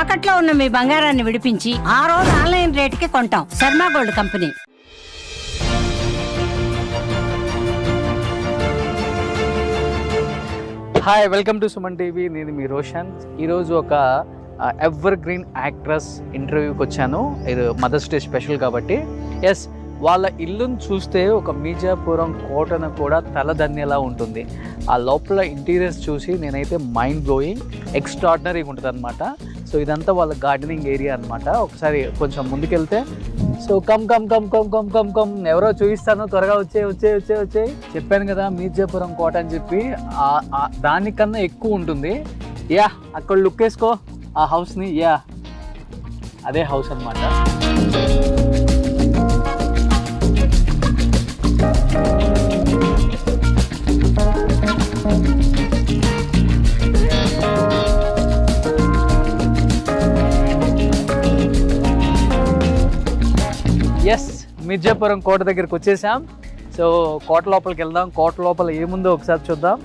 తాకట్లో ఉన్న మీ బంగారాన్ని విడిపించి ఆ రోజు ఆన్లైన్ రేటుకి కొంటాం. Sharma gold company. Hi welcome to Suman TV నేను మీ రోషన్. ఈరోజు ఒక ఎవర్ గ్రీన్ యాక్ట్రెస్ ఇంటర్వ్యూకి వచ్చాను. ఇది మదర్స్ డే స్పెషల్ కాబట్టి. ఎస్ వాళ్ళ ఇల్లును చూస్తే ఒక మీజాపురం కోటను కూడా తలదన్నేలా ఉంటుంది. ఆ లోపల ఇంటీరియర్స్ చూసి నేనైతే మైండ్ బ్లోయింగ్ ఎక్స్ట్రాడినరీగా ఉంటుంది అనమాట సో ఇదంతా వాళ్ళ గార్డెనింగ్ ఏరియా అనమాట ఒకసారి కొంచెం ముందుకెళ్తే. So come come come come come come come ఎవరో చూపిస్తాను త్వరగా వచ్చే వచ్చే వచ్చే వచ్చే చెప్పాను కదా మీర్జాపురం కోట అని చెప్పి దానికన్నా ఎక్కువ ఉంటుంది. యా అక్కడ లుక్ వేసుకో. ఆ హౌస్ని యా. అదే హౌస్ అన్నమాట. ఎస్ మిర్జాపురం కోట దగ్గరికి వచ్చేసాం. సో కోట లోపలికి వెళ్దాం. కోట లోపల ఏముందో ఒకసారి చూద్దాం.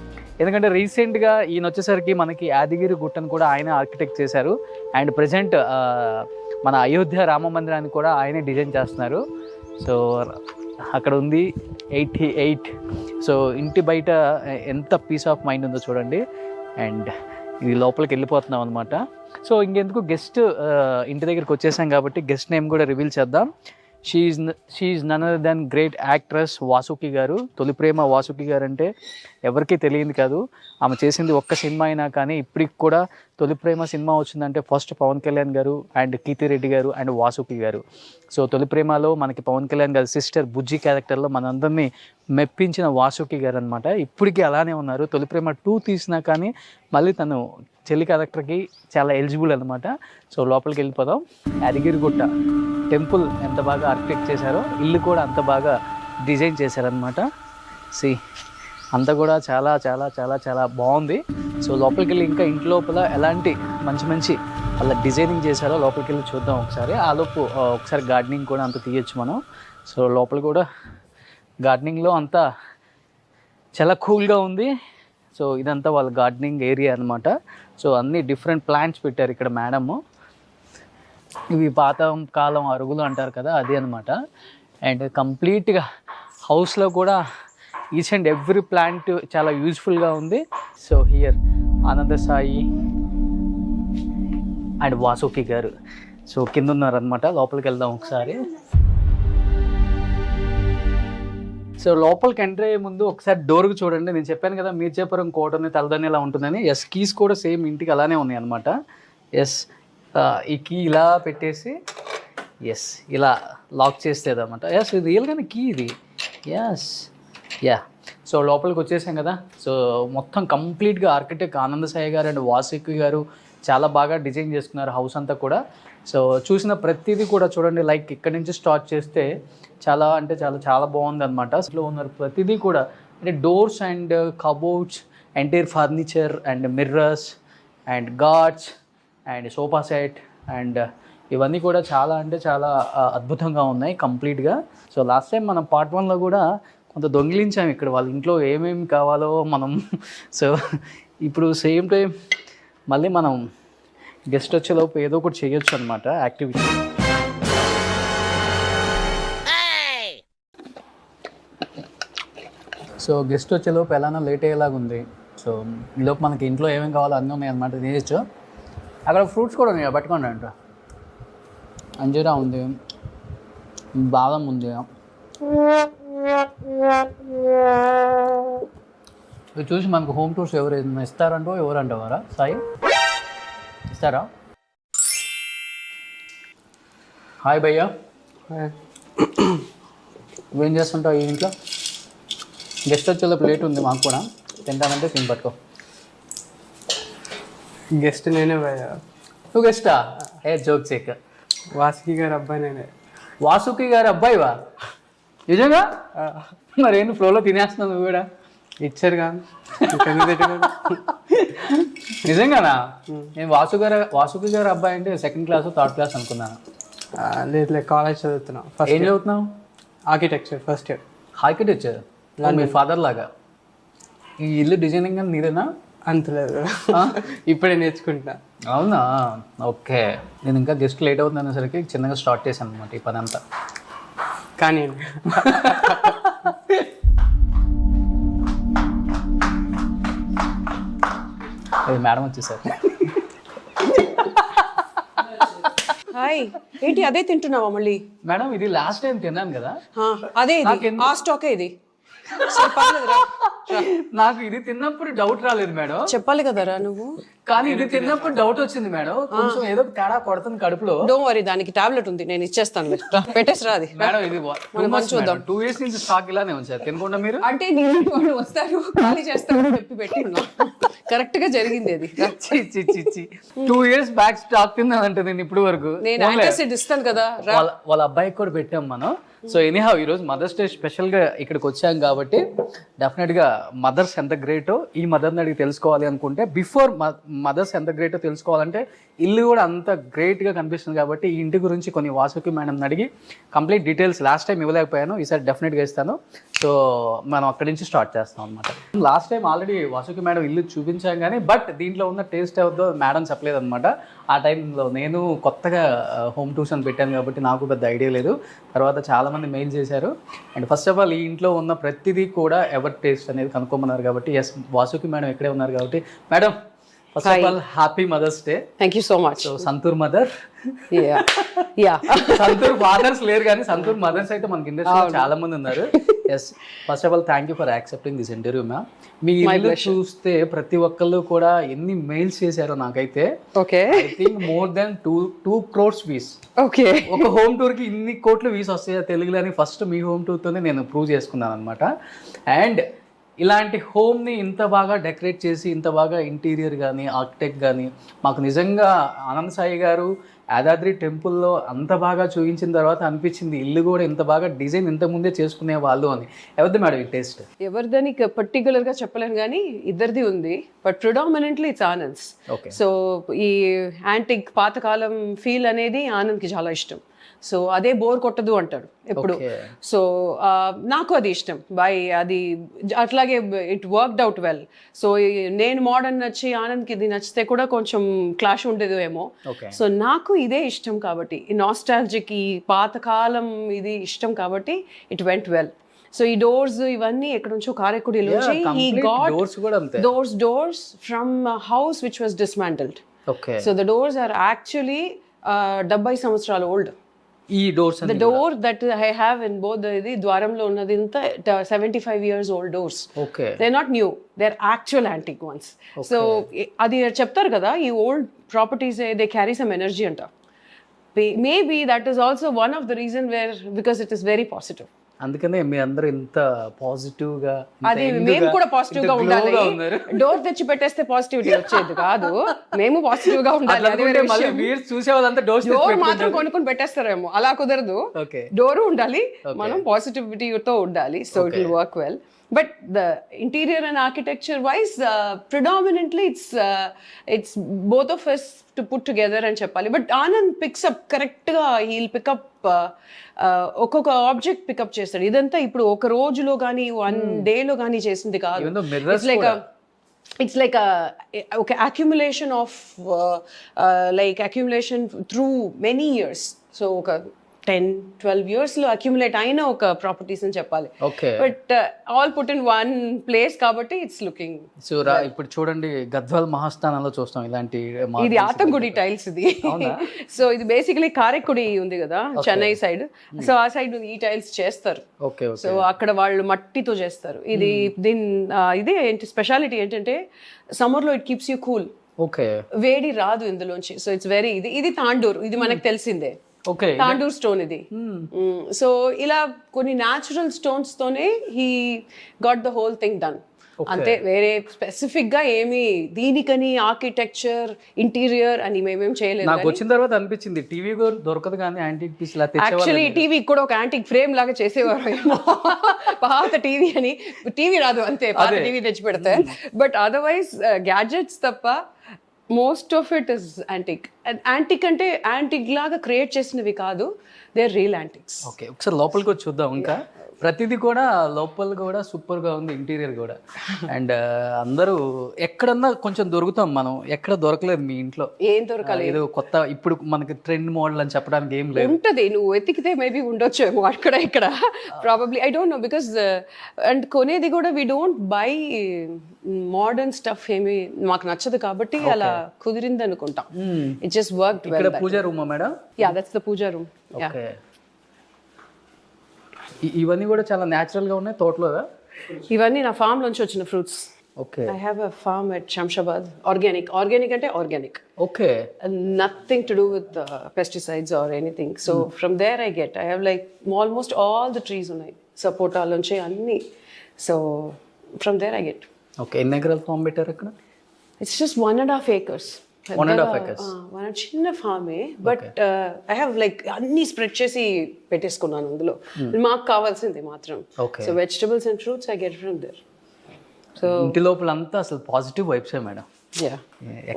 ఎందుకంటే రీసెంట్గా ఈయన వచ్చేసరికి మనకి యాదగిరి గుట్టను కూడా ఆయన ఆర్కిటెక్ట్ చేశారు. అండ్ ప్రజెంట్ uh, మన అయోధ్య రామ మందిరాన్ని కూడా ఆయనే డిజైన్ చేస్తున్నారు. సో అక్కడ ఉంది ఎయిటీ ఎయిట్ సో ఇంటి బయట ఎంత పీస్ ఆఫ్ మైండ్ ఉందో చూడండి. అండ్ ఇది లోపలికి వెళ్ళిపోతున్నాం అనమాట సో ఇంకెందుకు గెస్ట్ uh, ఇంటి దగ్గరికి వచ్చేసాం కాబట్టి గెస్ట్ నేమ్ కూడా రివీల్ చేద్దాం. She she none other than great actress Vasuki garu. Tholi Prema Vasuki గారు అంటే ఎవరికీ తెలియదు కాదు. ఆమె చేసింది ఒక్క సినిమా అయినా కానీ ఇప్పటికి కూడా తొలి ప్రేమ సినిమా వచ్చిందంటే ఫస్ట్ పవన్ కళ్యాణ్ గారు అండ్ కీర్తిరెడ్డి గారు అండ్ వాసుకి గారు. సో తొలి ప్రేమలో మనకి పవన్ కళ్యాణ్ గారి సిస్టర్ బుజ్జి క్యారెక్టర్లో మనందరినీ మెప్పించిన వాసుకి గారు అనమాట ఇప్పటికీ అలానే ఉన్నారు. తొలి ప్రేమ టూ తీసినా కానీ మళ్ళీ తను చెల్లి క్యారెక్టర్కి చాలా ఎలిజిబుల్ అనమాట సో లోపలికి వెళ్ళిపోదాం. యాదగిరిగుట్ట. టెంపుల్ ఎంత బాగా ఆర్కిటెక్ట్ చేశారో ఇల్లు కూడా అంత బాగా డిజైన్ చేశారనమాట సి అంతా కూడా చాలా చాలా చాలా చాలా బాగుంది. సో లోపలికి వెళ్ళి ఇంకా ఇంటి లోపల ఎలాంటి మంచి మంచి అలా డిజైనింగ్ చేశారో లోపలికి వెళ్ళి చూద్దాం ఒకసారి. ఆలోపు ఒకసారి గార్డెనింగ్ కూడా అంత తీయొచ్చు మనం. సో లోపల కూడా గార్డెనింగ్లో అంతా చాలా కూల్గా ఉంది. సో ఇదంతా వాళ్ళ గార్డెనింగ్ ఏరియా అనమాట సో అన్ని డిఫరెంట్ ప్లాంట్స్ పెట్టారు ఇక్కడ మేడము ఇవి పాత కాలం అరుగులు అంటారు కదా అది అనమాట అండ్ కంప్లీట్గా హౌస్లో కూడా ఈచ్ అండ్ ఎవ్రీ ప్లాంట్ చాలా యూజ్ఫుల్గా ఉంది. సో హియర్ ఆనంద సాయి అండ్ వాసుకి గారు. సో కింద ఉన్నారనమాట లోపలికి వెళ్దాం ఒకసారి. సో లోపలికి ఎంటర్ అయ్యే ముందు ఒకసారి డోర్కి చూడండి. నేను చెప్పాను కదా మీర్జాపురం కోటని తలదని ఇలా ఉంటుందని. ఎస్ కీస్ కూడా సేమ్ ఇంటికి అలానే ఉన్నాయి అనమాట ఎస్ ఈ కీ ఇలా పెట్టేసి ఎస్ ఇలా లాక్ చేసేది అనమాట ఎస్ ఇది రియల్గానే కీ ఇది. ఎస్ యా సో లోపలికి వచ్చేసాం కదా. సో మొత్తం కంప్లీట్గా ఆర్కిటెక్ట్ ఆనంద సాయి గారు అండ్ వాసుకి గారు చాలా బాగా డిజైన్ చేసుకున్నారు హౌస్ అంతా కూడా. సో చూసిన ప్రతిదీ కూడా చూడండి లైక్ ఇక్కడ నుంచి స్టార్ట్ చేస్తే చాలా అంటే చాలా చాలా బాగుంది అనమాట అసలు ఉన్నారు ప్రతిదీ కూడా అంటే doors and cupboards entire furniture and mirrors and gods and sofa set and uh, ఇవన్నీ కూడా చాలా అంటే చాలా uh, అద్భుతంగా ఉన్నాయి కంప్లీట్గా. సో లాస్ట్ టైం మనం పార్ట్ వన్లో కూడా కొంత దొంగిలించాము ఇక్కడ వాళ్ళ ఇంట్లో ఏమేమి కావాలో మనం. సో ఇప్పుడు సేమ్ టైం మళ్ళీ మనం గెస్ట్ వచ్చేలోపు ఏదో ఒకటి చేయొచ్చు అనమాట యాక్టివిటీ. సో గెస్ట్ వచ్చేలోపు ఎలానో లేట్ అయ్యేలాగా ఉంది సో ఈలోపు మనకి ఇంట్లో ఏమేమి కావాలో అన్నీ ఉన్నాయి అనమాట తినేయచ్చు. అక్కడ ఫ్రూట్స్ కూడా ఉన్నాయి? పట్టుకోండి అంట. అంజీరా ఉంది. బాదం ఉంది. ఇది చూసి మనకు హోమ్ టూర్స్ ఎవరు ఏదైనా ఇస్తారంటో ఎవరు అంటావారా సాయి? ఇస్తారా? హాయ్ భయ్యా. నువ్వేం చేస్తుంటావు ఈ ఇంట్లో? గెస్ట్ వచ్చేలో ప్లేట్ ఉంది మాకు కూడా. తింటానంటే తిని పట్టుకో. గెస్ట్ నేనే భయ్యా. నువ్వు గెస్టా? ఏ జోక్ చెక్ వాసుకి గారి అబ్బాయి నేనే. వాసుకి గారి అబ్బాయివా? నిజంగా? మరి ఏంటి ఫ్లోలో తినేస్తున్నావు నువ్వు కూడా? ఇచ్చారుగా తిట్టుకోను? నిజంగానా? నేను వాసు గారు వాసుకి గారి అబ్బాయి అంటే సెకండ్ క్లాస్ థర్డ్ క్లాస్ అనుకున్నాను లేదు లేదు కాలేజ్ చదువుతున్నా. ఫస్ట్ ఏం చదువుతున్నావు? ఆర్కిటెక్చర్ ఫస్ట్ ఇయర్ ఆర్కిటెక్చర్ మీ ఫాదర్ లాగా? ఈ ఇల్లు డిజైనింగ్ అని నీదేనా? అంత లేదు ఆ? ఇప్పుడే నేర్చుకుంటున్నా. అవునా? ఓకే. నేను ఇంకా గెస్ట్ లేట్ అవుతుంది అనేసరికి చిన్నగా స్టార్ట్ చేశాను అనమాట ఈ పని అంతా కానీ అది మేడం వచ్చేసారు. హాయ్. ఏంటి అదే తింటున్నావా మళ్ళీ? మేడం ఇది లాస్ట్ టైం తిన్నాను కదా. అదే ఇది. ఆ స్టాకే ఇది. నాకు ఇది తిన్నప్పుడు డౌట్ రాలేదు మేడం. చెప్పాలి కదరా నువ్వు? కానీ ఇది తిన్నప్పుడు డౌట్ వచ్చింది మేడం. కొంచెం ఏదో తేడా కొడుతుంది కడుపులో. డోంట్ వరీ దానికి టాబ్లెట్ ఉంది. నేను ఇచ్చేస్తాను పెట్టేసిరా అది మేడం ఇది మనం చూద్దాం. టూ ఇయర్స్ నుంచి స్టాక్ ఇలానే ఉంచారు తినకుండా మీరు? అంటే నేను వస్తారు ఖాళీ చేస్తారు చెప్పి పెట్టి కరెక్ట్గా జరిగింది అది. టూ ఇయర్స్ బ్యాక్ స్టాక్ తిన్నానంటే నేను ఇప్పుడు వరకు. నేను యాంటాసిడ్ ఇస్తాను కదా. వాళ్ళ అబ్బాయికి కూడా పెట్టాం మనం. సో ఎనీహావ్ ఈరోజు మదర్స్ డే స్పెషల్గా ఇక్కడికి వచ్చాం కాబట్టి డెఫినెట్గా మదర్స్ ఎంత గ్రేటో ఈ మదర్ని అడిగి తెలుసుకోవాలి అనుకుంటే బిఫోర్ మదర్స్ ఎంత గ్రేటో తెలుసుకోవాలంటే ఇల్లు కూడా అంత గ్రేట్గా కనిపిస్తుంది కాబట్టి ఈ ఇంటి గురించి కొన్ని వాసుకి మేడం అడిగి కంప్లీట్ డీటెయిల్స్ లాస్ట్ టైం ఇవ్వలేకపోయాను ఈసారి డెఫినెట్గా ఇస్తాను. సో మనం అక్కడి నుంచి స్టార్ట్ చేస్తాం అనమాట last time already Vasuki madam ఇల్లు చూపించాం కానీ బట్ దీంట్లో ఉన్న టేస్ట్ ఎవరిదో మేడం చెప్పలేదు అనమాట ఆ టైంలో నేను కొత్తగా హోమ్ ట్యూషన్ పెట్టాను కాబట్టి నాకు పెద్ద ఐడియా లేదు. తర్వాత చాలామంది మెయిల్ చేశారు. అండ్ ఫస్ట్ ఆఫ్ ఆల్ ఈ ఇంట్లో ఉన్న ప్రతిదీ కూడా ఎవరి టేస్ట్ అనేది కనుక్కోమన్నారు కాబట్టి ఎస్ వాసుకి మేడం ఇక్కడే ఉన్నారు కాబట్టి madam first of all happy mothers day thank you so much so Santoor mother yeah Santoor fathers లేరు కానీ సంతూర్ మదర్స్ అయితే మనకి ఇండస్ట్రీలో చాలా మంది ఉన్నారు. Yes first of all thank you for accepting this interview ma'am మీ ఇల్లు చూస్తే ప్రతి ఒక్కళ్ళు కూడా ఎన్ని మెయిల్స్ చేశారో నాకైతే okay I think more than two two crores views okay ఒక హోమ్ టూర్కి ఇన్ని కోట్లు వీస్ వస్తాయో తెలుగులో అని ఫస్ట్ మీ హోమ్ టూర్తోనే నేను ప్రూవ్ చేసుకున్నాను అనమాట అండ్ ఇలాంటి హోమ్ని ఇంత బాగా డెకరేట్ చేసి ఇంత బాగా ఇంటీరియర్ కానీ ఆర్కిటెక్ట్ కానీ మాకు నిజంగా ఆనంద్ సాయి గారు యాదాద్రి టెంపుల్లో అంత బాగా చూపించిన తర్వాత అనిపించింది ఇల్లు కూడా ఇంత బాగా డిజైన్ ఇంత ముందే చేసుకునే వాళ్ళు అని. ఎవరిది మేడం ఈ టేస్ట్ ఎవరిదని పర్టికులర్గా చెప్పలేను కానీ ఇద్దరిది ఉంది but predominantly it's Anand's okay so ఈ యాంటిక్ పాతకాలం ఫీల్ అనేది ఆనంద్కి చాలా ఇష్టం. సో అదే బోర్ కొట్టదు అంటాడు ఎప్పుడు. సో నాకు అది ఇష్టం. బై అది అట్లాగే it worked out well. So నేను మోడర్న్ నచ్చి ఆనంద్కి ఇది నచ్చితే కూడా కొంచెం క్లాష్ ఉండేది ఏమో. సో నాకు ఇదే ఇష్టం కాబట్టి ఈ నాస్టాలజిక్ ఈ పాతకాలం ఇది ఇష్టం కాబట్టి ఇట్ వెంట్ వెల్. సో ఈ డోర్స్ ఇవన్నీ ఎక్కడ నుంచో కారెక్కుడి నుంచి ఈ god doors house which was dismantled. Okay. So the doors are actually uh, డెబ్బై సంవత్సరాలు ఓల్డ్. ఈ doors the door that I have in both ఇది ద్వారంలో ఉన్నది ఇంత seventy five years old doors okay they not new they are actual antique ones so అది చెప్తారు కదా ఈ old properties they carry some energy అంట. Maybe that is also one of the reason where because it is very positive అందుకనే మీ అందరూ ఇంత పాజిటివ్గా అది మేము కూడా పాజిటివ్గా ఉండాలి. డోర్ తెచ్చి పెట్టేస్తే పాజిటివిటీ వచ్చేది కాదు. మేము పాజిటివ్గా ఉండాలి మీరు చూసే వాళ్ళంతా డోర్స్ డోర్ మాత్రం కొనుక్కొని పెట్టేస్తారేమో. అలా కుదరదు. డోర్ ఉండాలి. మనం పాజిటివిటీతో ఉండాలి. So it will work well but the interior and architecture wise predominantly it's it's both of us to put together అని చెప్పాలి. బట్ ఆనంద్ పిక్స్అప్ కరెక్ట్గా హీల్ పికప్ ఒక్కొక్క ఆబ్జెక్ట్ పికప్ చేస్తాడు. ఇదంతా ఇప్పుడు ఒక రోజులో కానీ వన్ డేలో కానీ చేసింది కాదు. It's like okay accumulation of uh, uh, like accumulation through many years. So ఒక టెన్ ట్వెల్వ్ ఇయర్స్లో అక్యుములేట్ అయిన ఒక ప్రాపర్టీస్ అని చెప్పాలి. Okay but all put in one place కాబట్టి ఇట్స్ లుకింగ్ సో ఇప్పుడు చూడండి గద్వాల్ మహాస్థానంలో చూస్తాం ఇలాంటి. ఇది ఆతంగుడి టైల్స్ ఇది. సో ఇది బేసికలీ కారెక్కుడి ఉంది కదా చెన్నై సైడ్ సో ఆ సైడ్ ఈ టైల్స్ చేస్తారు. ఓకే సో అక్కడ వాళ్ళు మట్టితో చేస్తారు. ఇది దీని ఆ, ఇదే ఏంటి స్పెషాలిటీ ఏంటంటే సమ్మర్లో it keeps you cool okay వేడి రాదు ఇందులోంచి. సో ఇట్స్ వెరీ ఇది ఇది తాండూర్. ఇది మనకు తెలిసిందే. తాండూర్ స్టోన్ ఇది. సో ఇలా కొన్ని న్యాచురల్ స్టోన్స్ తోనే he got the whole thing done అంతే వేరే స్పెసిఫిక్గా ఏమి దీనికని ఆర్కిటెక్చర్ ఇంటీరియర్ అని మేమేం చేయలేదు నాకు వచ్చిన తర్వాత అనిపించింది. టీవీ దొరకదు కానీ యాంటీక్ పీస్ యాక్చువల్లీ టీవీ కూడా ఒక యాంటిక్ ఫ్రేమ్ లాగా చేసేవారు ఏమో. పాత టీవీ అని. టీవీ రాదు అంతే పాత టీవీ తెచ్చి పెడితే బట్ అదర్వైజ్ గ్యాడ్జెట్స్ తప్ప most of it is antique antique అంటే యాంటిక్ లాగా క్రియేట్ చేసినవి కాదు దే రియల్ యాంటిక్స్ ఓకే ఒకసారి లోపలికి వచ్చి చూద్దాం ఇంకా. ప్రతిదీ కూడా లోపల కూడా సూపర్గా ఉంది ఇంటీరియర్ కూడా. అండ్ అందరూ ఎక్కడన్నా కొంచెం దొరుకుతాం మనం ఎక్కడ దొరకలేదు మీ ఇంట్లో. ఏం దొరకాలి ఏదో కొత్త ఇప్పుడు మనకి ట్రెండ్ మోడల్ అని చెప్పడానికి ఏం లేదు. ఉంటది నువ్వు వెతికితే మేబీ ఉండొచ్చేమో అక్కడ ఇక్కడ. Probably I don't know because and కొనేది కూడా we don't buy modern stuff ఏమి మాకు నచ్చదు కాబట్టి అలా కుదిరింది అనుకుంటాం ఇట్ జస్ట్ వర్క్ ఇక్కడ pooja రూమా madam? Yeah that's the pooja room. Yeah ఇవన్నీ కూడా చాలా న్యాచురల్గా ఉన్నాయి తోటలో ఇవన్నీ నా ఫామ్ నుంచి వచ్చిన fruits okay. I have a farm at Shamshabad organic organic అంటే organic okay. Nothing to do with pesticides or anything so from there I get I have like almost all the trees ఉన్నాయి. సపోటా నుంచి అన్ని. So from there I get okay ఎన్ని ఎకరాలు farm పెట్టారు ఇక్కడ it's just one and half acres One and a half one చిన్న ఫామే బట్ ఐ హ్యావ్ లైక్ అన్ని స్ప్రెడ్ చేసి పెట్టేసుకున్నాను అందులో. మాకు కావాల్సింది మాత్రం. So vegetables and fruits I get from there so ఇంటి లోపల అంతా అసలు పాజిటివ్ వైబ్సే మేడం.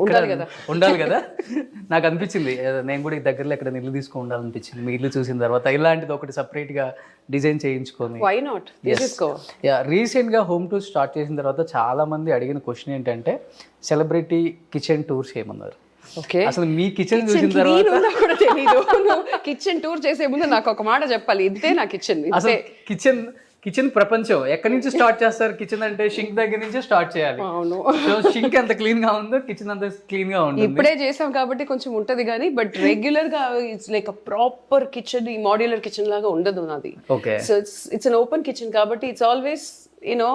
ఉండాలి కదా. ఉండాలి కదా? నాకు అనిపించింది. నేను కూడా ఈ దగ్గరలో ఎక్కడ ఇల్లు తీసుకొని ఉండాలనిపించింది. మీ ఇల్లు చూసిన తర్వాత ఇలాంటిది ఒకటి separate గా డిజైన్ చేయించుకొని. వై నాట్ తీసుకో యా రీసెంట్గా హోమ్ టూర్ స్టార్ట్ చేసిన తర్వాత చాలా మంది అడిగిన క్వశ్చన్ ఏంటంటే సెలబ్రిటీ కిచెన్ టూర్స్ ఏమన్నారు? ఓకే అసలు మీ కిచెన్ చూసిన తర్వాత కూడా కిచెన్ టూర్ చేసే ముందు నాకు ఒక మాట చెప్పాలి. ఇదే నా కిచెన్ అసలు కిచెన్ కిచెన్ ప్రపంచం. ఎక్కడి నుంచి స్టార్ట్ చేస్తారు కిచెన్ అంటే షింక్ దగ్గర నుంచి స్టార్ట్ చేయాలి. అవును. సో షింక్ ఎంత క్లీన్గా ఉందో కిచెన్ అంత క్లీన్గా ఉంటుంది. ఇప్పుడే చేసాం కాబట్టి కొంచెం ఉంటది కానీ బట్ రెగ్యులర్గా ఇట్స్ లైక్ ప్రాపర్ కిచెన్ ఈ మాడ్యులర్ కిచెన్ లాగా ఉండదు నాది. Okay so it's it's an open kitchen కాబట్టి it's always you know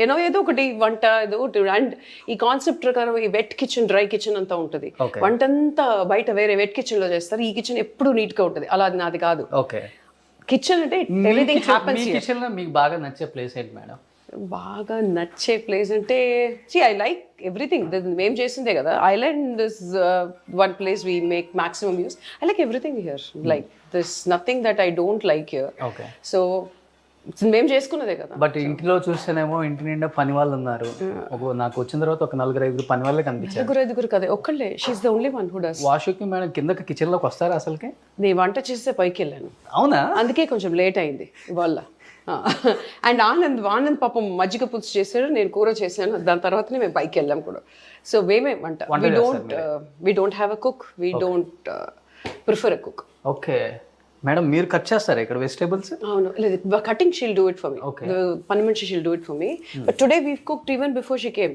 you know ఏదో ఒకటి వంట ఏదో ఒకటి. అండ్ ఈ కాన్సెప్ట్ ప్రకారం ఈ వెట్ కిచెన్ డ్రై కిచెన్ అంతా ఉంటుంది. వంట అంతా బయట వేరే వెట్ కిచెన్లో చేస్తారు. ఈ కిచెన్ ఎప్పుడు నీట్గా ఉంటుంది. అలా అది నాది కాదు. కిచెన్ అంటే ఎవ్రీథింగ్ హ్యాపన్స్ కిచెన్లో మీకు బాగా నచ్చే ప్లేస్ ఏంటి మేడం? బాగా నచ్చే ప్లేస్ అంటే సి ఐ లైక్ ఎవ్రీథింగ్ మేము చేసిందే కదా. Island is one place we make maximum use I like everything here like this nothing that I don't like here so మేము చేసుకున్నదే కదా. బట్ ఇంట్లో చూస్తేనేమో ఇంటి నిండా పని వాళ్ళు ఉన్నారు. ఒక నాకు వచ్చిన తర్వాత ఒక నలుగురు ఐదుగురు పని వాళ్ళే కనిపించారు. ఐదుగురు ఐదుగురు కదా ఒక్కళ్ళే. She's the only one who does Vasuki madam కిందకి కిచెన్లోకి వస్తారా అసలుకి? నేను వంట చేస్తే పైకి వెళ్ళాను. అవునా? అందుకే కొంచెం లేట్ అయింది ఇవాళ. అండ్ ఆనంద్ ఆనంద్ పాపం మజ్జిగ పులుసు చేశాడు నేను కూర చేశాను. దాని తర్వాతనే మేము పైకి వెళ్ళాం కూడా. సో మేమే వంట. We don't we don't have a cook we don't prefer a cook okay madam మీరు కట్ చేస్తారా ఇక్కడ వెజిటేబుల్స్ అవును. లేదు cutting she'll do it for me పని మనిషి she'll do it for me but today we cooked even before she came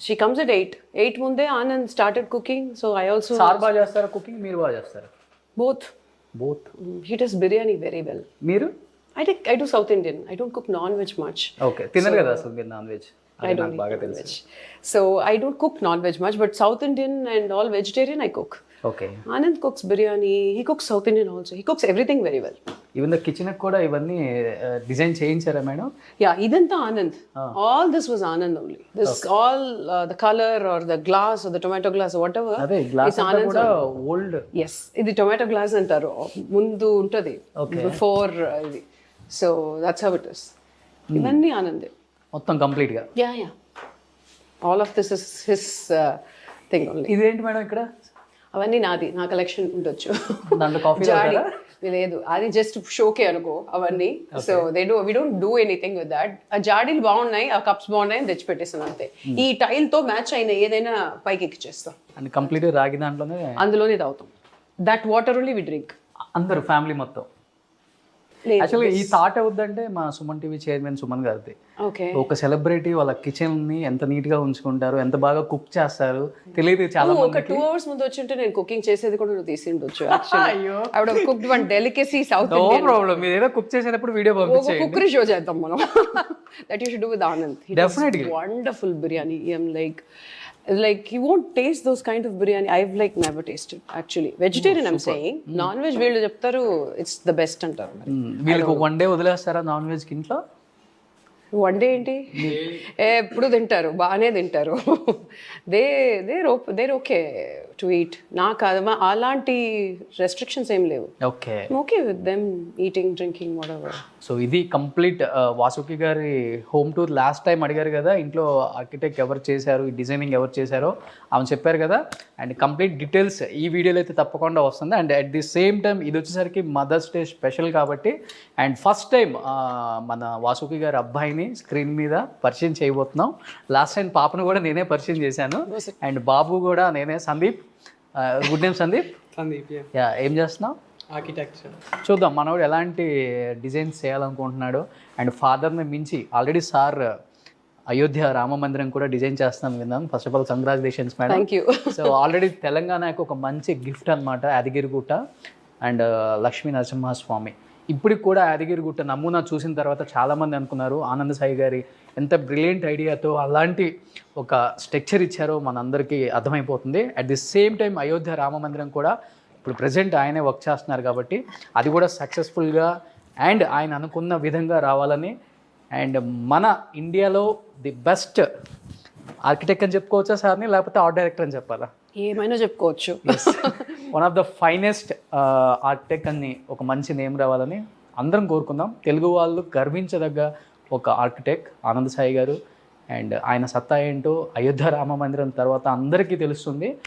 she comes at eight eight ముందే Anand started cooking so I also sir బాగా చేస్తారా cooking మీరు బాగా చేస్తారా? Both both he does biryani very well మీరు? I take I do South Indian. I don't cook non-veg much. Okay తినరు కదా అసలు మీరు నాన్ వెజ్ I don't బాగా eat తెలుసు non-veg. So I don't cook non-veg much, but South Indian and all vegetarian I cook. Okay Anand cooks biryani. He cooks South Indian also. He cooks everything very well. Even the kitchen కూడా ఇవన్నీ design చేయించారా madam Yeah, idanta Anand. All this was Anand only. This all uh, the color or the glass or the tomato glass or whatever. అదే glass కూడా. Old yes ఇది tomato glass అంటారు ముందు ఉంటుంది before ఇది so that's how it is ఇవన్నీ ఆనందే మొత్తం కంప్లీట్గా yeah yeah all of this is his thing only ఇదేంటి మేడం ఇక్కడ? అవన్నీ నాది నా కలెక్షన్ ఉండొచ్చు. దాంట్లో కాఫీ జాడీ. లేదు. అది జస్ట్ షోకే అనుకో అవన్నీ. So they do we don't do anything with that ఆ జాడీలు బాగున్నాయి ఆ కప్స్ బాగున్నాయి అని తెచ్చి పెట్టేసాను అంతే ఈ టైల్తో మ్యాచ్ అయిన ఏదైనా పైకి ఎక్కిచ్చేస్తాం. అండ్ కంప్లీట్ రాగి దాంట్లోనే అందులోనే తాగుతాం. That water only we drink అందరు ఫ్యామిలీ మొత్తం. యాక్చువల్గా ఈ థాట్ అవుద్దంటే మా సుమన్ టీవీ చైర్మన్ సుమన్ గారిది. ఒక సెలబ్రిటీ వాళ్ళ కిచెన్ని ఎంత నీట్గా ఉంచుకుంటారు ఎంత బాగా కుక్ చేస్తారు తెలియదు చాలా ఒక టూ అవర్స్ ముందు వచ్చింటే నేను కుకింగ్ చేసేది కూడా నువ్వు తీసి ఉండొచ్చు ఆవిడ cooked one delicacy south no problem మీరు ఏదో కుక్ చేసేటప్పుడు వీడియో పంపించేయండి. కుక్కరీ షో చేద్దాం మనం. That you should do with Anand Definitely. Wonderful biryani I'm like like you won't taste those kind of biryani I like never tasted actually vegetarian I'm saying non veg వీళ్ళు చెప్తారు it's the best అంటారు మరి. వీళ్ళకి one day వదిలేస్తారా non veg ఇంట్లో? One day ఏంటి? ఎప్పుడు తింటారు బాగానే తింటారు. They they they're okay to eat నాకు అది అలాంటి రెస్ట్రిక్షన్స్ ఏం లేవు. Okay. Okay with them eating drinking whatever so ఇది కంప్లీట్ వాసుకి గారి హోమ్ టూర్ లాస్ట్ టైం అడిగారు కదా ఇంట్లో ఆర్కిటెక్ట్ ఎవరు చేశారు ఈ డిజైనింగ్ ఎవరు చేశారో ఆమె చెప్పారు కదా అండ్ కంప్లీట్ డీటెయిల్స్ ఈ వీడియోలో అయితే తప్పకుండా వస్తుంది. And at the same time ఇది వచ్చేసరికి మదర్స్ డే స్పెషల్ కాబట్టి అండ్ ఫస్ట్ టైం మన వాసుకి గారి అబ్బాయిని స్క్రీన్ మీద పరిచయం చేయబోతున్నాం. లాస్ట్ టైం పాపను కూడా నేనే పరిచయం చేశాను. అండ్ బాబు కూడా నేనే Sandeep. Good name Sandeep. Sandeep yeah ఏం చేస్తున్నావు? ఆర్కిటెక్చర్ చూద్దాం మనోడు ఎలాంటి డిజైన్స్ చేయాలనుకుంటున్నాడు. అండ్ ఫాదర్ని మించి ఆల్రెడీ సార్ అయోధ్య రామ మందిరం కూడా డిజైన్ చేస్తాను విన్నాను first of all congratulations madam thank you so already తెలంగాణకు ఒక మంచి గిఫ్ట్ అనమాట యాదగిరిగుట్ట అండ్ లక్ష్మీ నరసింహస్వామి. ఇప్పటికి కూడా యాదగిరిగుట్ట నమూనా చూసిన తర్వాత చాలామంది అనుకున్నారు ఆనంద్ సాయి గారి ఎంత బ్రిలియంట్ ఐడియాతో అలాంటి ఒక స్ట్రక్చర్ ఇచ్చారో మనందరికీ అర్థమైపోతుంది. At the same time Ayodhya Rama మందిరం కూడా ఇప్పుడు ప్రజెంట్ ఆయనే వర్క్ చేస్తున్నారు కాబట్టి అది కూడా సక్సెస్ఫుల్గా అండ్ ఆయన అనుకున్న విధంగా రావాలని అండ్ మన ఇండియాలో ది బెస్ట్ ఆర్కిటెక్ట్ అని చెప్పుకోవచ్చా సార్ని? లేకపోతే ఆర్ట్ డైరెక్టర్ అని చెప్పాలా? ఏమైనా చెప్పుకోవచ్చు. One of the finest architect అని ఒక మంచి నేమ్ రావాలని అందరం కోరుకుందాం. తెలుగు వాళ్ళు గర్వించదగ్గ ఒక ఆర్కిటెక్ట్ ఆనంద్ సాయి గారు. అండ్ ఆయన సత్తా ఏంటో అయోధ్య రామ మందిరం తర్వాత అందరికీ తెలుస్తుంది.